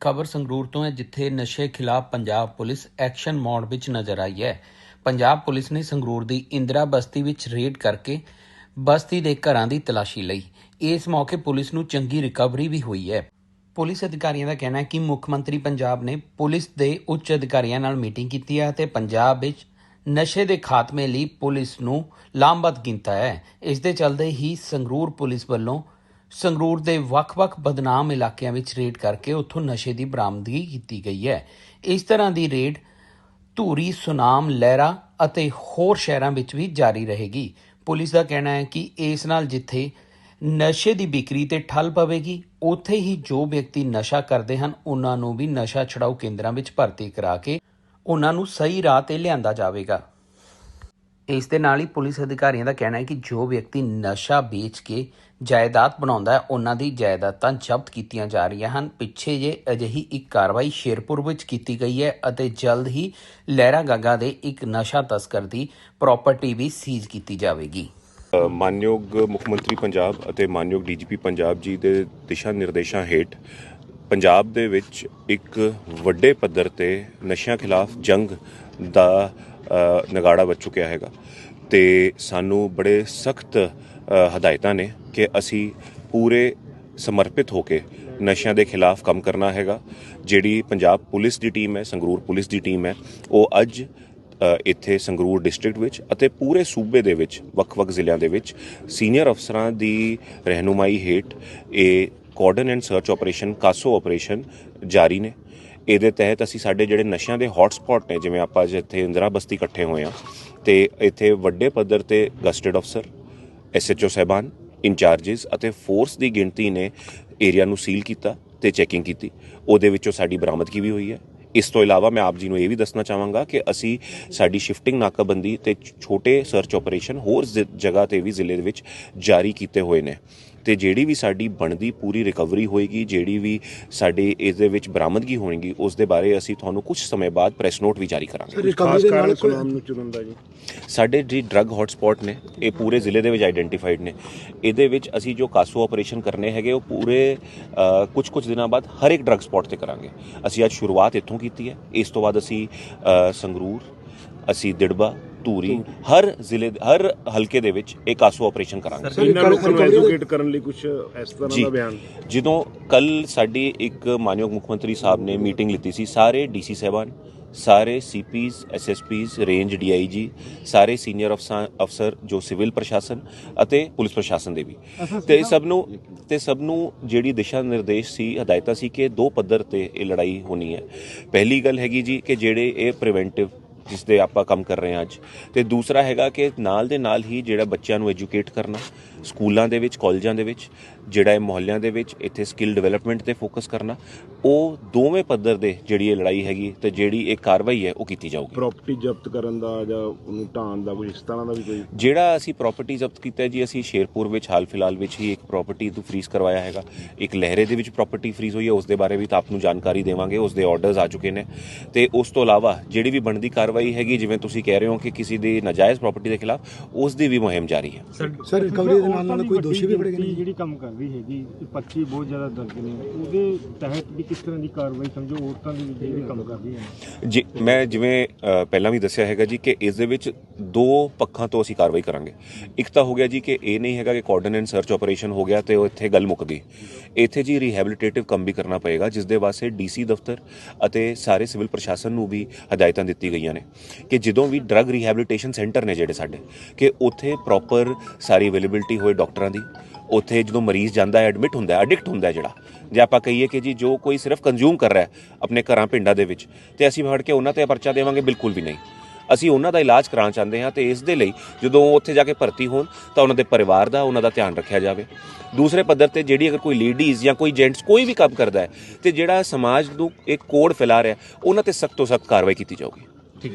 ਖਬਰ ਸੰਗਰੂਰ ਤੋਂ ਹੈ, ਜਿੱਥੇ ਨਸ਼ੇ ਖਿਲਾਫ ਪੰਜਾਬ ਪੁਲਿਸ ਐਕਸ਼ਨ ਮੋਡ ਵਿੱਚ ਨਜ਼ਰ ਆਈ ਹੈ। ਪੰਜਾਬ ਪੁਲਿਸ ਨੇ ਸੰਗਰੂਰ ਦੀ ਇੰਦਰਾ ਬਸਤੀ ਵਿੱਚ ਰੇਡ ਕਰਕੇ ਬਸਤੀ ਦੇ ਘਰਾਂ ਦੀ ਤਲਾਸ਼ੀ ਲਈ। ਇਸ ਮੌਕੇ ਪੁਲਿਸ ਨੂੰ ਚੰਗੀ ਰਿਕਵਰੀ ਵੀ ਹੋਈ ਹੈ। ਪੁਲਿਸ ਅਧਿਕਾਰੀਆਂ ਦਾ ਕਹਿਣਾ ਹੈ ਕਿ ਮੁੱਖ ਮੰਤਰੀ ਪੰਜਾਬ ਨੇ ਪੁਲਿਸ ਦੇ ਉੱਚ ਅਧਿਕਾਰੀਆਂ ਨਾਲ ਮੀਟਿੰਗ ਕੀਤੀ ਹੈ ਅਤੇ ਪੰਜਾਬ ਵਿੱਚ ਨਸ਼ੇ ਦੇ ਖਾਤਮੇ ਲਈ ਪੁਲਿਸ ਨੂੰ ਲਾਮਬੱਧ ਕੀਤਾ ਹੈ। ਇਸ ਦੇ ਚੱਲਦੇ ਹੀ ਸੰਗਰੂਰ ਪੁਲਿਸ ਵੱਲੋਂ ਸੰਗਰੂਰ ਦੇ ਵੱਖ-ਵੱਖ ਬਦਨਾਮ ਇਲਾਕਿਆਂ ਵਿੱਚ ਰੇਡ ਕਰਕੇ ਉੱਥੋਂ ਨਸ਼ੇ ਦੀ ਬਰਾਮਦਗੀ ਕੀਤੀ ਗਈ ਹੈ। ਇਸ ਤਰ੍ਹਾਂ ਦੀ ਰੇਡ ਧੂਰੀ, ਸੁਨਾਮ, ਲਹਿਰਾ ਅਤੇ ਹੋਰ ਸ਼ਹਿਰਾਂ ਵਿੱਚ ਵੀ ਜਾਰੀ ਰਹੇਗੀ। ਪੁਲਿਸ ਦਾ ਕਹਿਣਾ ਹੈ ਕਿ ਇਸ ਨਾਲ ਜਿੱਥੇ ਨਸ਼ੇ ਦੀ ਵਿਕਰੀ ਤੇ ਠੱਲ ਪਵੇਗੀ, ਉੱਥੇ ਹੀ ਜੋ ਵਿਅਕਤੀ ਨਸ਼ਾ ਕਰਦੇ ਹਨ, ਉਹਨਾਂ ਨੂੰ ਵੀ ਨਸ਼ਾ ਛਡਾਊ ਕੇਂਦਰਾਂ ਵਿੱਚ ਭਰਤੀ ਕਰਾ ਕੇ ਉਹਨਾਂ ਨੂੰ ਸਹੀ ਰਾਹ ਤੇ ਲਿਆਂਦਾ ਜਾਵੇਗਾ। ਇਸ ਦੇ ਨਾਲ ਹੀ ਪੁਲਿਸ ਅਧਿਕਾਰੀਆਂ ਦਾ ਕਹਿਣਾ ਹੈ ਕਿ ਜੋ ਵਿਅਕਤੀ ਨਸ਼ਾ ਵੇਚ ਕੇ ਜਾਇਦਾਦ ਬਣਾਉਂਦਾ ਹੈ, ਉਹਨਾਂ ਦੀ ਜਾਇਦਾਦਾਂ ਜ਼ਬਤ ਕੀਤੀਆਂ ਜਾ ਰਹੀਆਂ ਹਨ। ਪਿੱਛੇ ਜੇ ਅਜਿਹੀ ਇੱਕ ਕਾਰਵਾਈ ਸ਼ੇਰਪੁਰ ਵਿੱਚ ਕੀਤੀ ਗਈ ਹੈ ਅਤੇ ਜਲਦ ਹੀ ਲਹਿਰਾ ਗਾਗਾ ਦੇ ਇੱਕ ਨਸ਼ਾ ਤਸਕਰ ਦੀ ਪ੍ਰਾਪਰਟੀ ਵੀ ਸੀਜ਼ ਕੀਤੀ ਜਾਵੇਗੀ। ਮਾਨਯੋਗ ਮੁੱਖ ਮੰਤਰੀ ਪੰਜਾਬ ਅਤੇ ਮਾਨਯੋਗ ਡੀਜੀਪੀ ਪੰਜਾਬ ਜੀ ਦੇ ਦਿਸ਼ਾ ਨਿਰਦੇਸ਼ਾਂ ਹੇਠ ਪੰਜਾਬ ਦੇ ਵਿੱਚ ਇੱਕ ਵੱਡੇ ਪੱਧਰ ਤੇ ਨਸ਼ਿਆਂ ਖਿਲਾਫ ਜੰਗ ਦਾ ਨਗਾੜਾ ਵੱਜ ਚੁੱਕਿਆ ਹੈਗਾ। ਤੇ ਸਾਨੂੰ ਬੜੇ ਸਖਤ ਹਦਾਇਤਾਂ ਨੇ ਕਿ ਅਸੀਂ ਪੂਰੇ ਸਮਰਪਿਤ ਹੋ ਕੇ ਨਸ਼ਿਆਂ ਦੇ ਖਿਲਾਫ ਕੰਮ ਕਰਨਾ ਹੈਗਾ। ਜਿਹੜੀ ਪੰਜਾਬ ਪੁਲਿਸ ਦੀ ਟੀਮ ਹੈ, ਸੰਗਰੂਰ ਪੁਲਿਸ ਦੀ ਟੀਮ ਹੈ, ਉਹ ਅੱਜ ਇੱਥੇ ਸੰਗਰੂਰ ਡਿਸਟ੍ਰਿਕਟ ਵਿੱਚ ਅਤੇ ਪੂਰੇ ਸੂਬੇ ਦੇ ਵਿੱਚ, ਵੱਖ-ਵੱਖ ਜ਼ਿਲ੍ਹਿਆਂ ਦੇ ਵਿੱਚ ਸੀਨੀਅਰ ਅਫਸਰਾਂ ਦੀ ਰਹਿਨੁਮਾਈ ਹੇਠ ਇਹ cordon and search operation, CASO operation ਜਾਰੀ ਨੇ। ਇਹਦੇ ਤਹਿਤ ਅਸੀਂ ਸਾਡੇ ਜਿਹੜੇ ਨਸ਼ਿਆਂ ਦੇ ਹੌਟ ਨੇ, ਜਿਵੇਂ ਆਪਾਂ ਅੱਜ ਇੱਥੇ ਇੰਦਰਾ ਬਸਤੀ ਇਕੱਠੇ ਹੋਏ ਆ ਤੇ ਇੱਥੇ ਵੱਡੇ ਪੱਧਰ ਤੇ ਗਸਟਡ ਅਫਸਰ ਐਸਐਚਓ ਸਹਿਬਾਨ ਇੰਚਾਰजेस ਅਤੇ ਫੋਰਸ ਦੀ ਗਿਣਤੀ ਨੇ ਏਰੀਆ ਨੂੰ ਸੀਲ ਕੀਤਾ ਤੇ ਚੈਕਿੰਗ ਕੀਤੀ। ਉਹਦੇ ਵਿੱਚੋਂ ਸਾਡੀ ਬਰਾਮਦਗੀ ਵੀ ਹੋਈ ਹੈ। ਇਸ ਤੋਂ ਇਲਾਵਾ ਮੈਂ ਆਪ ਜੀ ਨੂੰ ਇਹ ਵੀ ਦੱਸਣਾ ਚਾਹਾਂਗਾ ਕਿ ਅਸੀਂ ਸਾਡੀ ਸ਼ਿਫਟਿੰਗ ਨਾਕਾਬੰਦੀ ਤੇ ਛੋਟੇ ਸਰਚ ਆਪਰੇਸ਼ਨ ਹੋਰ ਜ਼- ਜਗ੍ਹਾ ਤੇ ਵੀ ਜ਼ਿਲ੍ਹੇ ਦੇ ਵਿੱਚ ਜਾਰੀ ਕੀਤੇ ਹੋਏ ਨੇ। ਤੇ ਜਿਹੜੀ ਵੀ ਸਾਡੀ ਬਣਦੀ ਪੂਰੀ ਰਿਕਵਰੀ ਹੋਏਗੀ ਜਿਹੜੀ ਵੀ ਸਾਡੇ ਇਸ ਦੇ ਵਿੱਚ ਬਰਾਮਦਗੀ ਹੋਣਗੀ ਉਸ ਦੇ ਬਾਰੇ ਅਸੀਂ ਤੁਹਾਨੂੰ ਕੁਝ ਸਮੇਂ ਬਾਅਦ ਪ੍ਰੈਸ ਨੋਟ ਵੀ ਜਾਰੀ ਕਰਾਂਗੇ। ਰਿਕਵਰੀ ਦੇ ਨਾਲ ਸੁਨਾਮ ਨੂੰ ਚੁਣਨ ਦਾ ਜੀ। ਸਾਡੇ ਜੀ ਡਰੱਗ ਹੌਟਸਪੌਟ ਨੇ ਇਹ ਪੂਰੇ ਜ਼ਿਲ੍ਹੇ ਦੇ ਵਿੱਚ ਆਈਡੈਂਟੀਫਾਈਡ ਨੇ। ਇਹਦੇ ਵਿੱਚ ਅਸੀਂ ਜੋ ਕਾਸੋ ਆਪਰੇਸ਼ਨ ਕਰਨੇ ਹੈਗੇ ਉਹ ਪੂਰੇ ਕੁਝ ਕੁਝ ਦਿਨਾਂ ਬਾਅਦ ਹਰ ਇੱਕ ਡਰੱਗ ਸਪੌਟ ਤੇ ਕਰਾਂਗੇ। ਅਸੀਂ ਅੱਜ ਸ਼ੁਰੂਆਤ ਇੱਥੋਂ ਕੀਤੀ ਹੈ। ਇਸ ਤੋਂ ਬਾਅਦ ਅਸੀਂ ਸੰਗਰੂਰ ਅਸੀਂ ਦਿੜਬਾ ਧੂਰੀ ਹਰ ਜ਼ਿਲ੍ਹੇ ਹਰ ਹਲਕੇ ਦੇ ਵਿੱਚ ਇਹ ਕਾਸੋ ਆਪਰੇਸ਼ਨ ਕਰਾਂਗੇ। ਇਹਨਾਂ ਲੋਕਾਂ ਨੂੰ ਐਜੂਕੇਟ ਕਰਨ ਲਈ ਕੁਝ ਇਸ ਤਰ੍ਹਾਂ ਦਾ ਬਿਆਨ? ਜਦੋਂ ਕੱਲ ਸਾਡੀ ਇੱਕ ਮਾਨਯੋਗ ਮੁੱਖ ਮੰਤਰੀ ਸਾਹਿਬ ਨੇ ਮੀਟਿੰਗ ਲਿੱਤੀ ਸੀ ਸਾਰੇ ਡੀਸੀ ਸਾਹਿਬਾਨ ਸਾਰੇ ਸੀਪੀਜ਼ ਐਸਐਸਪੀਜ਼ ਰੇਂਜ ਡੀਆਈਜੀ ਸਾਰੇ ਸੀਨੀਅਰ ਅਫਸਰ ਅਫਸਰ ਜੋ ਸਿਵਲ ਪ੍ਰਸ਼ਾਸਨ ਅਤੇ ਪੁਲਿਸ ਪ੍ਰਸ਼ਾਸਨ ਦੇ ਵੀ। ਤੇ ਸਭ ਨੂੰ ਤੇ ਸਭ ਨੂੰ ਜਿਹੜੀ ਦਿਸ਼ਾ ਨਿਰਦੇਸ਼ ਸੀ ਹਦਾਇਤਾਂ ਸੀ ਕਿ ਦੋ ਪੱਧਰ ਤੇ ਇਹ ਲੜਾਈ ਹੋਣੀ ਹੈ। ਪਹਿਲੀ ਗੱਲ ਹੈਗੀ ਜੀ ਕਿ ਜਿਹੜੇ ਇਹ ਪ੍ਰੀਵੈਂਟਿਵ ਜਿਸ ਦੇ ਆਪਾਂ ਕੰਮ ਕਰ ਰਹੇ ਹਾਂ ਅੱਜ। ਤੇ ਦੂਸਰਾ ਹੈਗਾ ਕਿ ਨਾਲ ਦੇ ਨਾਲ ਹੀ ਜਿਹੜਾ ਬੱਚਿਆਂ ਨੂੰ ਐਜੂਕੇਟ ਕਰਨਾ, ਸਕੂਲਾਂ ਦੇ ਵਿੱਚ ਕਾਲਜਾਂ ਦੇ ਵਿੱਚ, ਜਿਹੜਾ ਇਹ ਮੁਹੱਲਿਆਂ ਦੇ ਵਿੱਚ, ਇੱਥੇ ਸਕਿੱਲ ਡਿਵੈਲਪਮੈਂਟ ਤੇ ਫੋਕਸ ਕਰਨਾ ਉਹ ਦੋਵੇਂ ਪੱਧਰ ਦੇ ਜਿਹੜੀ ਇਹ ਲੜਾਈ ਹੈਗੀ ਤੇ ਜਿਹੜੀ ਇਹ ਕਾਰਵਾਈ ਹੈ ਉਹ ਕੀਤੀ ਜਾਊਗੀ। ਪ੍ਰਾਪਰਟੀ ਜ਼ਬਤ ਕਰਨ ਦਾ ਜਾਂ ਉਹਨੂੰ ਢਾਣ ਦਾ ਕੋਈ ਇਸ ਤਰ੍ਹਾਂ ਦਾ ਵੀ ਕੋਈ ਜਿਹੜਾ ਅਸੀਂ ਪ੍ਰਾਪਰਟੀ ਜ਼ਬਤ ਕੀਤਾ ਹੈ ਜੀ ਅਸੀਂ ਸ਼ੇਰਪੁਰ ਵਿੱਚ ਹਾਲ ਫਿਲਹਾਲ ਵਿੱਚ ਹੀ ਇੱਕ ਪ੍ਰਾਪਰਟੀ ਨੂੰ ਫ੍ਰੀਜ਼ ਕਰਵਾਇਆ ਹੈਗਾ। ਇੱਕ ਲਹਿਰੇ ਦੇ ਵਿੱਚ ਪ੍ਰਾਪਰਟੀ ਫ੍ਰੀਜ਼ ਹੋਈ ਹੈ ਉਸ ਦੇ ਬਾਰੇ ਵੀ ਤਾਂ ਆਪ ਨੂੰ ਜਾਣਕਾਰੀ ਦੇਵਾਂਗੇ ਉਸ ਦੇ ਆਰਡਰਸ ਆ ਚੁੱਕੇ ਨੇ। ਤੇ ਉਸ ਤੋਂ ਇਲਾਵਾ ਜਿਹੜੀ ਵੀ ਬਣਦੀ ਕਾਰਵਾਈ ਹੈਗੀ ਜਿਵੇਂ ਤੁਸੀਂ ਕਹਿ ਰਹੇ ਹੋ ਕਿ ਕਿਸੇ ਦੀ ਨਾਜਾਇਜ਼ ਪ੍ਰਾਪਰਟੀ ਦੇ ਖਿਲਾਫ ਉਸ ਦੀ ਵੀ ਮੁਹਿੰਮ ਜਾਰੀ ਹੈ। ਸਰ ਰਿਕਵਰੀ ਦੇ ਨਾਲ ਨਾਲ ਕੋਈ ਦੋਸ਼ੀ ਵੀ ਫੜੇ ਗਏ ਜਿਹੜੀ ਕੰਮ ਕਰ ਰਹੀ ਹੈਗੀ ਇਹ 25 ਬਹੁਤ ਜ਼ਿਆਦਾ ਦਰਜ ਨੇ। ਉਹਦੇ ਤਹਿਤ ਵੀ ਕਿਸ ਤਰ੍ਹਾਂ ਦੀ ਕਾਰਵਾਈ ਸਮਝੋ ਔਰਤਾਂ ਦੀ ਵੀ ਜਿਹੜੀ ਕੰਮ ਕਰ ਰਹੀਆਂ ਨੇ ਜੀ ਮੈਂ ਜਿਵੇਂ ਅ, ਪਹਿਲਾਂ ਵੀ ਦੱਸਿਆ ਹੈਗਾ ਜੀ ਕਿ ਇਸ ਦੇ ਵਿੱਚ ਦੋ ਪੱਖਾਂ ਤੋਂ ਅਸੀਂ ਕਾਰਵਾਈ ਕਰਾਂਗੇ। ਇੱਕ ਤਾਂ ਹੋ ਗਿਆ ਜੀ ਕਿ ਇਹ ਨਹੀਂ ਹੈਗਾ ਕਿ ਕੋਆਰਡੀਨੇਟ ਐਂਡ ਸਰਚ ਆਪਰੇਸ਼ਨ ਹੋ ਗਿਆ ਤੇ ਉਹ ਇੱਥੇ ਗੱਲ ਮੁੱਕ ਗਈ। ਇੱਥੇ ਜੀ ਰਿਹੈਬਿਲਿਟੇਟਿਵ ਕੰਮ ਵੀ ਕਰਨਾ ਪਏਗਾ, ਜਿਸ ਦੇ ਵਾਸਤੇ ਡੀਸੀ ਦਫ਼ਤਰ ਅਤੇ ਸਾਰੇ ਸਿਵਲ ਪ੍ਰਸ਼ਾਸਨ ਨੂੰ ਵੀ ਹਦਾਇਤਾਂ ਦਿੱਤੀ ਗਈਆਂ ਨੇ ਕਿ ਜਦੋਂ ਵੀ ਡਰੱਗ ਰਿਹੈਬਿਲਿਟੇਸ਼ਨ ਸੈਂਟਰ ਨੇ ਜਿਹੜੇ ਸਾਡੇ, ਕਿ ਉੱਥੇ ਪ੍ਰੋਪਰ ਸਾਰੀ ਅਵੇਲੇਬਿਲਟੀ ਹੋਏ ਡਾਕਟਰਾਂ ਦੀ, ਉੱਥੇ ਜਦੋਂ ਮਰੀਜ਼ ਜਾਂਦਾ ਹੈ ਐਡਮਿਟ ਹੁੰਦਾ ਹੈ ਐਡਿਕਟ ਹੁੰਦਾ ਹੈ ਜਿਹੜਾ, ਜੇ ਆਪਾਂ ਕਹੀਏ ਕਿ ਜੀ ਜੋ ਕੋਈ ਸਿਰਫ ਕੰਜ਼ਿਊਮ ਕਰ ਰਿਹਾ ਆਪਣੇ ਘਰਾਂ, ਪਿੰਡਾਂ ਦੇ ਵਿੱਚ, ਤੇ ਅਸੀਂ ਫੜ ਕੇ ਉਹਨਾਂ ਤੇ ਪਰਚਾ ਦੇਵਾਂਗੇ, ਬਿਲਕੁਲ ਵੀ ਨਹੀਂ। ਅਸੀਂ ਉਹਨਾਂ ਦਾ ਇਲਾਜ ਕਰਾਉਣਾ ਚਾਹੁੰਦੇ ਹਾਂ ਤੇ ਇਸ ਦੇ ਲਈ ਜਦੋਂ ਉਹ ਉੱਥੇ ਜਾ ਕੇ ਭਰਤੀ ਹੋਣ ਤਾਂ ਉਹਨਾਂ ਦੇ ਪਰਿਵਾਰ ਦਾ ਉਹਨਾਂ ਦਾ ਧਿਆਨ ਰੱਖਿਆ ਜਾਵੇ। ਦੂਸਰੇ ਪੱਧਰ ਤੇ ਜਿਹੜੀ ਅਗਰ ਕੋਈ ਲੇਡੀਜ਼ ਜਾਂ ਕੋਈ ਜੈਂਟਸ ਕੋਈ ਵੀ ਕੰਮ ਕਰਦਾ ਹੈ ਤੇ ਜਿਹੜਾ ਸਮਾਜ ਨੂੰ ਇੱਕ ਕੋੜ ਫੈਲਾ ਰਿਹਾ ਉਹਨਾਂ ਤੇ ਸਖਤ ਤੋਂ ਸਖਤ ਕਾਰਵਾਈ ਕੀਤੀ ਜਾਊਗੀ।